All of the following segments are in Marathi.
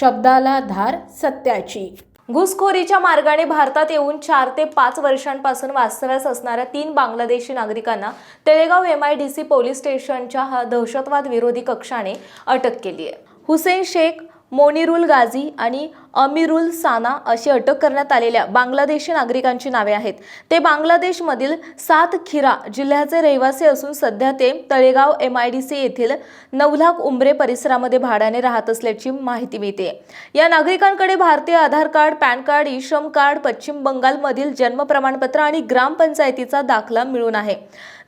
शब्दाला धार सत्याची. घुसखोरीच्या मार्गाने भारतात येऊन चार ते पाच वर्षांपासून वास्तव्यास असणाऱ्या तीन बांगलादेशी नागरिकांना Talegaon M I D C police स्टेशनच्या हा दहशतवाद विरोधी कक्षाने अटक केली आहे हुसेन शेख मोनिरुल गाझी आणि अमीरुल साना अशी अटक करण्यात आलेल्या बांगलादेशी नागरिकांची नावे आहेत. ते बांगलादेशमधील सात खिरा जिल्ह्याचे रहिवासी असून सध्या ते Talegaon M I D C येथील नवलाख उंबरे परिसरामध्ये भाड्याने राहत असल्याची माहिती मिळते. या नागरिकांकडे भारतीय Aadhaar card PAN card E Shram card पश्चिम बंगालमधील जन्म प्रमाणपत्र आणि ग्रामपंचायतीचा दाखला मिळून आहे.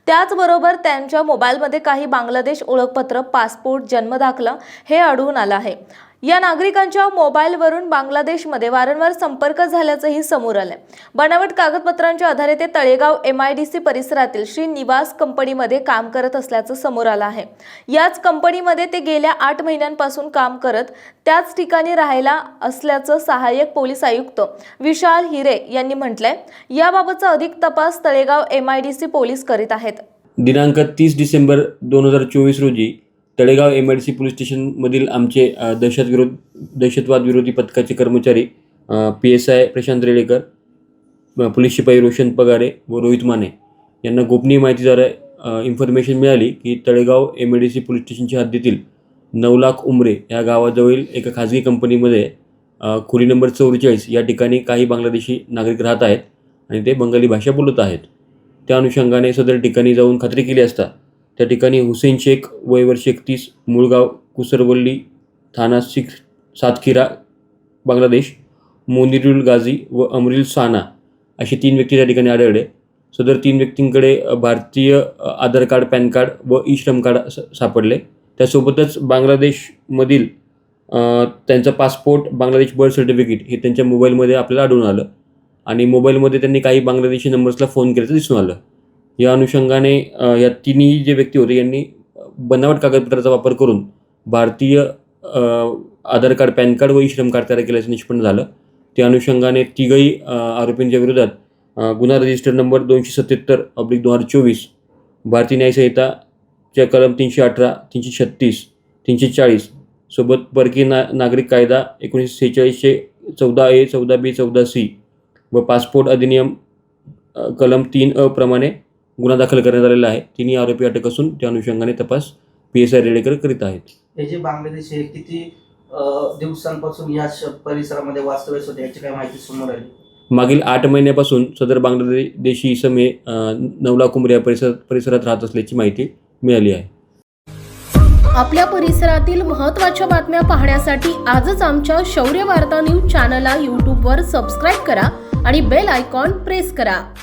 त्याचबरोबर त्यांच्या मोबाईलमध्ये काही बांगलादेश ओळखपत्र पासपोर्ट जन्मदाखला हे आढळून आलं आहे. या नागरिकांच्या मोबाईलवरून बांगलादेशमध्ये वारंवार संपर्क झाल्याचंही समोर आलंय. बनावट कागदपत्रांच्या आधारे ते Talegaon M I D C परिसरातील श्री निवास कंपनीमध्ये काम करत असल्याचं समोर आलं आहे. याच कंपनीमध्ये ते गेल्या आठ महिन्यांपासून काम करत त्याच ठिकाणी राहायला असल्याचं सहाय्यक पोलीस आयुक्त विशाल हिरे यांनी म्हटलंय. याबाबतचा अधिक तपास Talegaon M I D C police करीत आहेत. दिनांक तीस डिसेंबर दोन हजार चोवीस रोजी Talegaon M I D C police स्टेशनमधील आमचे दहशतविरोध दहशत विरोध दहशतवाद विरोधी पथकाचे कर्मचारी P S I Prashant Redekar police शिपाई रोशन पगारे व रोहित माने यांना गोपनीय माहितीद्वारे इन्फॉर्मेशन मिळाली की Talegaon M I D C police स्टेशनच्या हद्दीतील नऊ लाख उमरे या गावाजवळील एका खाजगी कंपनीमध्ये खोली नंबर चौवेचाळीस या ठिकाणी काही बांगलादेशी नागरिक राहत आहेत आणि ते बंगाली भाषा बोलत आहेत. त्या अनुषंगाने सदर ठिकाणी जाऊन खात्री केली असता त्या ठिकाणी हुसेन शेख वय वर्ष एकतीस मुळगाव कुसरवल्ली थाना सिख सातखिरा बांगलादेश मोनिरुल गाझी व अमरील साना असे तीन व्यक्ती त्या ठिकाणी आढळले. सदर तीन व्यक्तींकडे भारतीय आधार कार्ड पॅन कार्ड व ई श्रम कार्ड सापडले. त्यासोबतच बांगलादेशमधील त्यांचा पासपोर्ट बांगलादेश बर्थ सर्टिफिकेट हे त्यांच्या मोबाईलमध्ये आपल्याला आढळून आलं आणि मोबाईलमध्ये त्यांनी काही बांगलादेशी नंबर्सला फोन केल्याचं दिसून आलं. या अनुषंगाने या तिन्ही जे व्यक्ती होते यांनी बनावट कागदपत्राचा वापर करून भारतीय आधार कार्ड पॅन कार्ड व ई श्रम कार्ड तयार केल्याचं निष्पन्न झालं. त्या अनुषंगाने तिघही आरोपींच्या विरोधात गुन्हा रजिस्टर नंबर दोनशे सत्याहत्तर अब्लिक दोन हजार चोवीस भारतीय न्यायसंहिताच्या कलम तीनशे अठरा तीनशे छत्तीस तीनशे चाळीस सोबत परकीय ना नागरिक कायदा एकोणीसशे सेहेचाळीसशे चौदा ए चौदा बी चौदा सी व पासपोर्ट अधिनियम कलम तीन अ प्रमाणे गुन्हा दाखल करण्यात आलेला आहे. तिन्ही आरोपी अटक असून त्या अनुषंगाने तपास पी एस आय रेडेकर करीत आहेत. हे जे बांगलादेशी हे किती अ, दिवसांपासून या श- परिसरामध्ये वास्तव्यास होते याची काय माहिती समोर आली? मागील आठ महिन्यापासून सदर बांगलादेशी इसम हे अ, नवला कुंभरे या परिसरात परिसरात राहत असल्याची माहिती मिळाली आहे. आपल्या परिसरातील महत्त्वाच्या बातम्या पाहण्यासाठी आजच आमच्या शौर्य वार्ता न्यूज चॅनलला यूट्यूबवर सबस्क्राईब करा आणि बेल आयकॉन प्रेस करा.